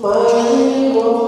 But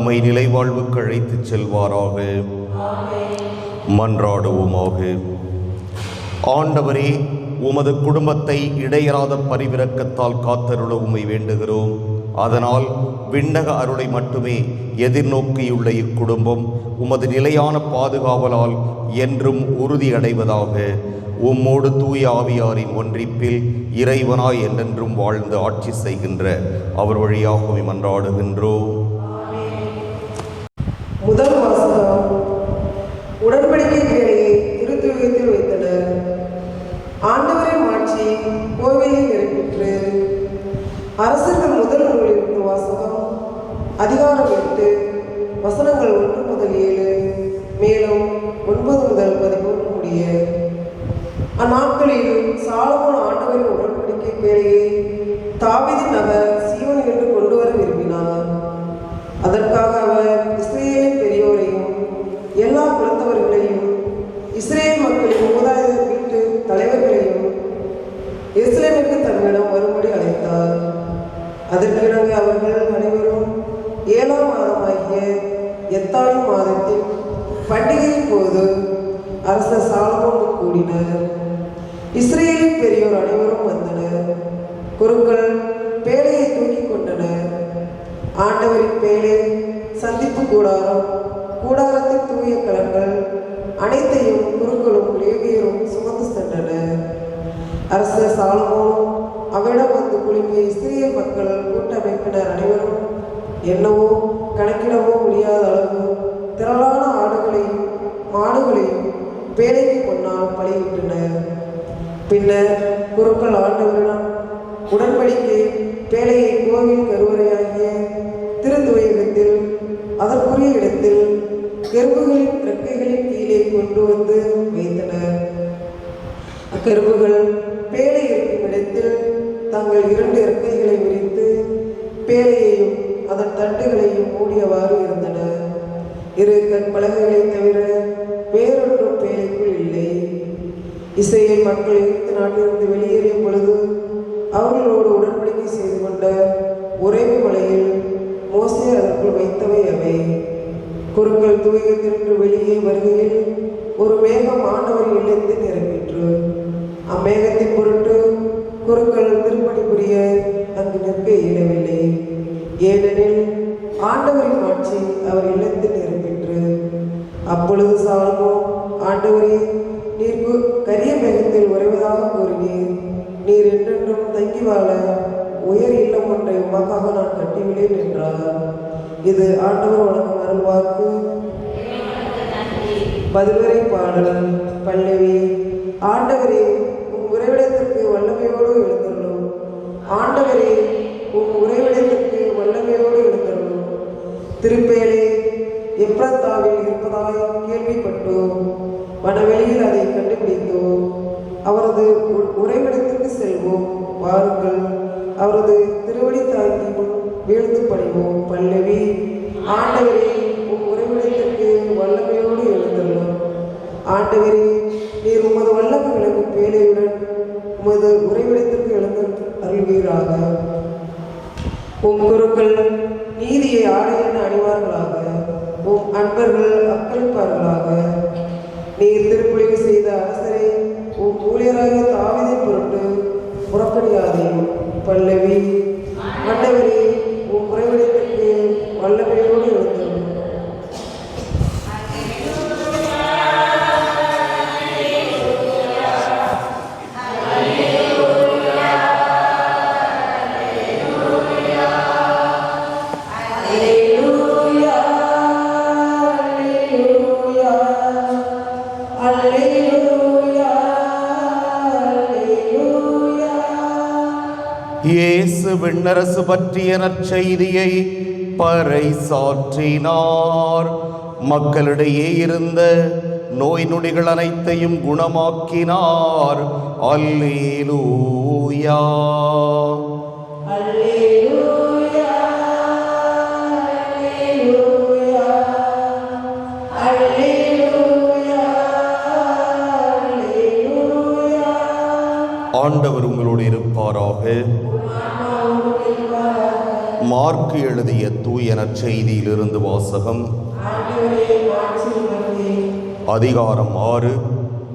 நம்மை நிலைவாழ்வுக்கு அழைத்து செல்வாராக. மன்றாடுவோமாக. ஆண்டவரே உமது குடும்பத்தை இடையராத பரிவிரக்கத்தால் காத்தருள உம்மை வேண்டுகிறோம். அதனால் விண்ணக அருளை மட்டுமே எதிர்நோக்கியுள்ள இக்குடும்பம் உமது நிலையான பாதுகாவலால் என்றும் உறுதியடைவதாக. உம்மோடு தூய ஆவியாரின் ஒன்றிப்பில் இறைவனாய் என்றென்றும் வாழ்ந்து ஆட்சி செய்கின்ற அவர் வழியாகவே மன்றாடுகின்றோம். முதல் வாசகம் உடன்படிக்கை வேலையை திருத்துவத்தில் வைத்தனர். ஆண்டவரின் ஆட்சி கோவிலில் நிறைவேற்று. அரசர்கள் முதல் நூலிலிருந்து வாசகம் அதிகாரம் எட்டு வசனங்கள் ஒன்று முதல் ஏழு மேலும் ஒன்பது முதல் பதிமூன்று முடிய. அந்நாட்களில் சாலமோன் ஆண்டவரின் உடன்படிக்கை வேலையை தாவீதின் நகர் பண்டிகையின் போது அரசர் சாலமோன் கூடினர். இஸ்ரேலின் பெரியோர் அனைவரும் வந்தனர். குருக்கள் பேழையை தூக்கி கொண்டனர். ஆண்டவரின் பேழை சந்திப்பு கூடாரம் கூடாரத்தின் தூய கலங்கள் அனைத்தையும் குருக்களும் லேவியரும் சுமந்து சென்றனர். அரசர் சாலமோனும் அவரிடம் வந்து குழுமிய இஸ்ரேல் மக்கள் கூட்டமைப்பினர் அனைவரும் என்னவோ கணக்கிடவோ முடியாத அளவு திரளான மாடுகளையும் வேலைக்கு கொண்டால் பலியிட்டனர் பின்னர் குருக்கள் ஆண்டவரிடம் உடன்படிக்கை வேலையை கோவில் கருவறையாகிய திருத்துவையகத்தில் அதற்குரிய இடத்தில் கரும்புகளின் இறக்கைகளின் கீழே கொண்டு வந்து வைத்தனர். அக்கருவுகள் பேலை இருக்கும் இடத்தில் தங்கள் இரண்டு இறக்கைகளை விரித்து பேலையையும் அதன் தண்டுகளையும் மூடியவாறு இருந்தன. இரு கற்பலகைகளை தவிர இஸ்ரேல் மக்கள் எகிப்து நாட்டிலிருந்து வெளியேறிய பொழுது அவர்களோடு உடன்படிக்கை செய்து கொண்ட உறைவு மலையில் மோசே அதற்குள் வைத்தவை அவை. குருக்கள் தூயகத்திற்கு வெளியே வருகையில் ஒரு மேகம் ஆண்டவர் இல்லத்தை நிரம்பிற்று அம்மேகத்தின் பொருட்டு குருக்கள் திருப்பணி புரிய அங்கு நிற்க இயலவில்லை. ஏனெனில் ஆண்டவரின் ஆட்சி அவர் இல்லத்தில் நிரம்பிற்று அப்பொழுது சாலமோ ஆண்டவரே பெரிய மேகத்தில் உறைவதாக கூறினீர். நீர் என்றென்றும் தங்கி வாழ உயர் இல்லம் ஒன்றை உமக்காக நான் கட்டிவிட்டேன் என்றார். இது ஆண்டவர் வழங்கும் அருள்வாக்கு பதிலுரை பாடல். பல்லவி ஆண்டவரே உன் உறைவிடத்திற்கு வல்லமையோடு எழுந்துள்ளோம். ஆண்டவரே உன் உறைவிடத்திற்கு வல்லமையோடு எழுந்துள்ளோம். திருப்பேலே எப்ரத்தாவில் இருப்பதாய் கேள்விப்பட்டோம். வனவெளியில் அதை கண்டுபிடித்தோம் அவரது உ- உறைவிடத்திற்கு செல்வோம் வாருங்கள். அவரது திருவடி தாங்கி வீழ்ந்து பணிவோம் பல்லவி. ஆண்டவரே உம் உறைவிடத்திற்கு வல்லமையோடு எழுந்துள்ளோம் ஆண்டவரே நீர் உமது வல்லமை விளங்கும் பேழையுடன் உமது உறைவிடத்திற்கு எழுந்து அருள்வீராக. உம் குருக்கள் நீதியை ஆடையென அணிவார்களாக உம் அன்பர்கள் அக்களிப்பார்களாக நீர் திருப்பொழிவு செய்த அரசரை உம் ஊழியராக தாவித புறக்கணியாதேயும் பல்லவி விண்ணரசு பற்றிய நற்செய்தியை பறைசாற்றினார். மக்களிடையே இருந்த நோய் நொடிகள் அனைத்தையும் குணமாக்கினார். அல்லேலூயா. அல்லே மார்க்கு எழுதிய தூய நற்செய்தியிலிருந்து வாசகம். அதிகாரம் ஆறு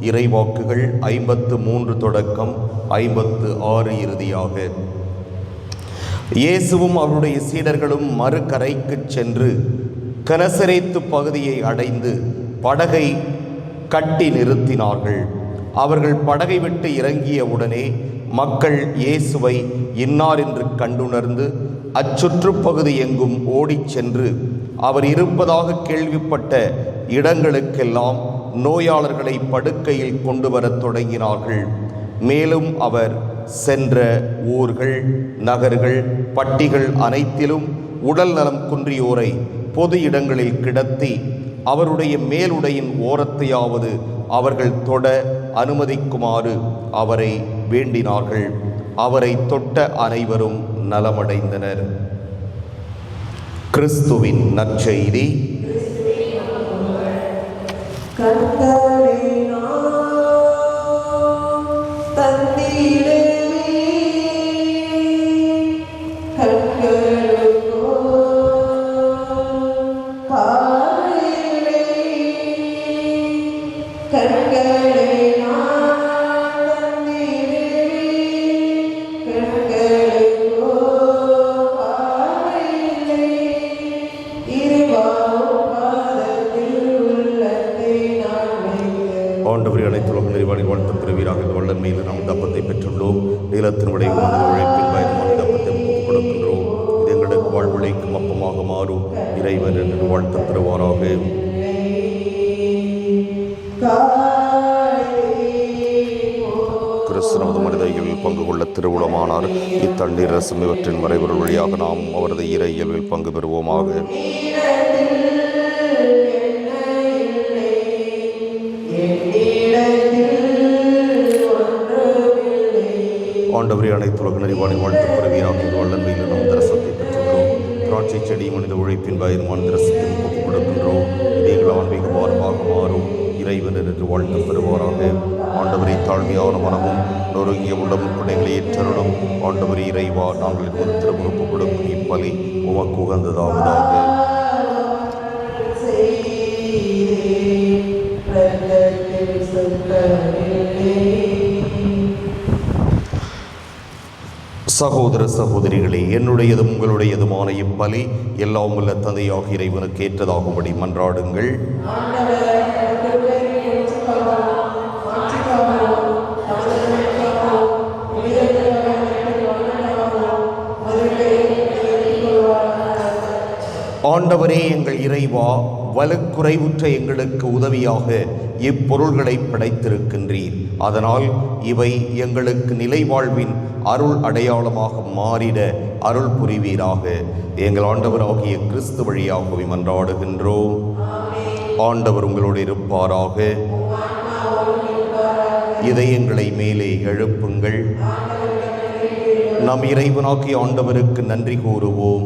இறைவாக்குகள் ஐம்பத்து மூன்று தொடக்கம் ஐம்பத்து ஆறு இறுதியாக. இயேசுவும் அவருடைய சீடர்களும் மறுகரைக்குச் சென்று கனசரைத்து பகுதியை அடைந்து படகை கட்டி நிறுத்தினார்கள். அவர்கள் படகை விட்டு இறங்கிய உடனே மக்கள் இயேசுவை இன்னார் என்று கண்டுணர்ந்து அச்சுற்றுப்பகுதி எங்கும் ஓடிச் சென்று அவர் இருப்பதாக கேள்விப்பட்ட இடங்களுக்கெல்லாம் நோயாளர்களை படுக்கையில் கொண்டு வரத் தொடங்கினார்கள். மேலும் அவர் சென்ற ஊர்கள் நகர்கள் பட்டிகள் அனைத்திலும் உடல் நலம் குன்றியோரை பொது இடங்களில் கிடத்தி அவருடைய மேலுடையின் ஓரத்தையாவது அவர்கள் தொட அனுமதிக்குமாறு அவரை வேண்டினார்கள். அவரை தொட்ட அனைவரும் நலமடைந்தனர். கிறிஸ்துவின் நற்செய்தி. கர்த்தர் தண்ணீர் ரசம் இவற்றின் மறைபொருள் வழியாக நாம் அவரது இறை இயல்பில் பங்கு பெறுவோமாக. ஆண்டவரே அனைத்துலக நிறைவாணி வாழ்த்து பெறுவீராக இந்த நாம் தரசத்தை பெற்றுள்ளோம். திராட்சை செடி மனித உழைப்பின் பயணமான இறைவா நாங்கள் ஒரு திருமுகப்பு கொடுக்கும் இப்பலி உமக்கு உகந்ததாவதாக. சகோதர சகோதரிகளே என்னுடையதும் உங்களுடையதுமான இப்பலி எல்லாம் உள்ள தந்தையாக இறைவனுக்கு ஏற்றதாகும்படி மன்றாடுங்கள். ஆண்டவரே எங்கள் இறைவா வலுக்குறைவுற்ற எங்களுக்கு உதவியாக இப்பொருள்களை படைத்திருக்கின்றீர். அதனால் இவை எங்களுக்கு நிலைவாழ்வின் அருள் அடையாளமாக மாறிட அருள் புரிவீராக. எங்கள் ஆண்டவராகிய கிறிஸ்து வழியாகவே மன்றாடுகின்றோம். ஆண்டவர் உங்களோடு இருப்பாராக. இதயங்களை மேலே எழுப்புங்கள். நம் இறைவனாக்கி ஆண்டவருக்கு நன்றி கூறுவோம்.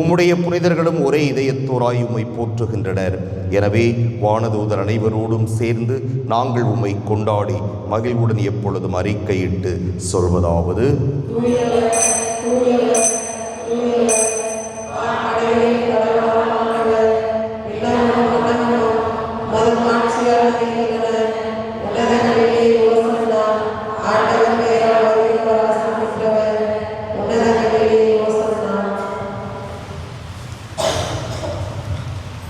உம்முடைய புனிதர்களும் ஒரே இதயத்தோராய் உம்மை போற்றுகின்றனர். எனவே வானதூதர் அனைவரோடும் சேர்ந்து நாங்கள் உம்மை கொண்டாடி மகிழ்வுடன் எப்பொழுதும் அறிக்கையிட்டு சொல்வதாவது.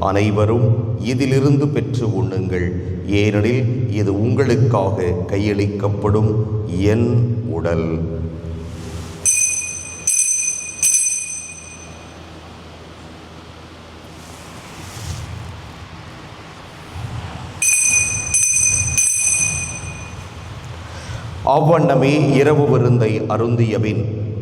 அனைவரும் இதிலிருந்து பெற்று உண்ணுங்கள். ஏனெனில் இது உங்களுக்காக கையளிக்கப்படும் என் உடல். அவ்வண்ணமே இரவு விருந்தை அருந்தியபின்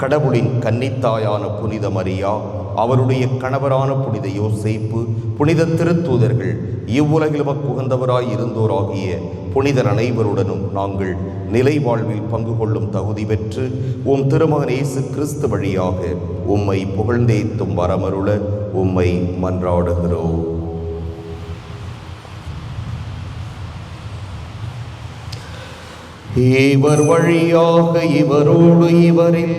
கடவுளின் கன்னித்தாயான புனித மரியா அவருடைய கணவரான புனித யோசேப்பு புனித திருத்தூதர்கள் இவ்வுலகில் உகந்தவராய் இருந்தோராகிய புனிதர் அனைவருடனும் நாங்கள் நிலை வாழ்வில் பங்கு கொள்ளும் தகுதி பெற்று உம் திருமகன் இயேசு கிறிஸ்து வழியாக உம்மை புகழ்ந்தேத்தும் வரமருள உம்மை மன்றாடுகிறோம். இவர் வழியாக இவரோடு இவரில்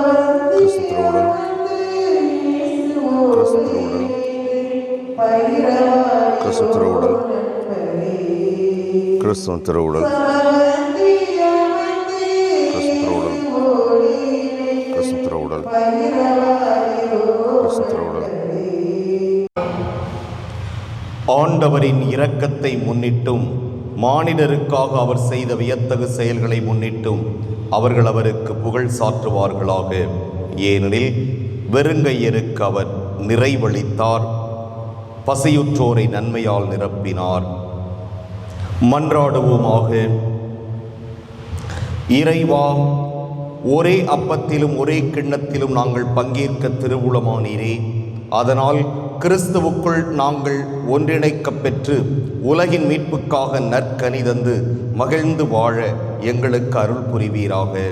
கிறிஸ்து திருவுடல் கிறிஸ்து கிறிஸ்துவ திருவுடல் கிறிஸ்து திருவுடல் கிறிஸ்து ஆண்டவரின் இரக்கத்தை முன்னிட்டும் மானிடருக்காக அவர் செய்த வியத்தகு செயல்களை முன்னிட்டும் அவர்கள் அவருக்கு புகழ் சாற்றுவார்களாக. ஏனெனில் வெறுங்கையருக்கு அவர் நிறைவளித்தார் பசியுற்றோரை நன்மையால் நிரப்பினார். மன்றாடுவோமாக இறைவா ஒரே அப்பத்திலும் ஒரே கிண்ணத்திலும் நாங்கள் பங்கேற்க திருவுளமானீரே. அதனால் கிறிஸ்துவுக்குள் நாங்கள் ஒன்றிணைக்கப் பெற்று உலகின் மீட்புக்காக நற்கனி தந்து மகிழ்ந்து வாழ எங்களுக்கு அருள் புரிவீராக.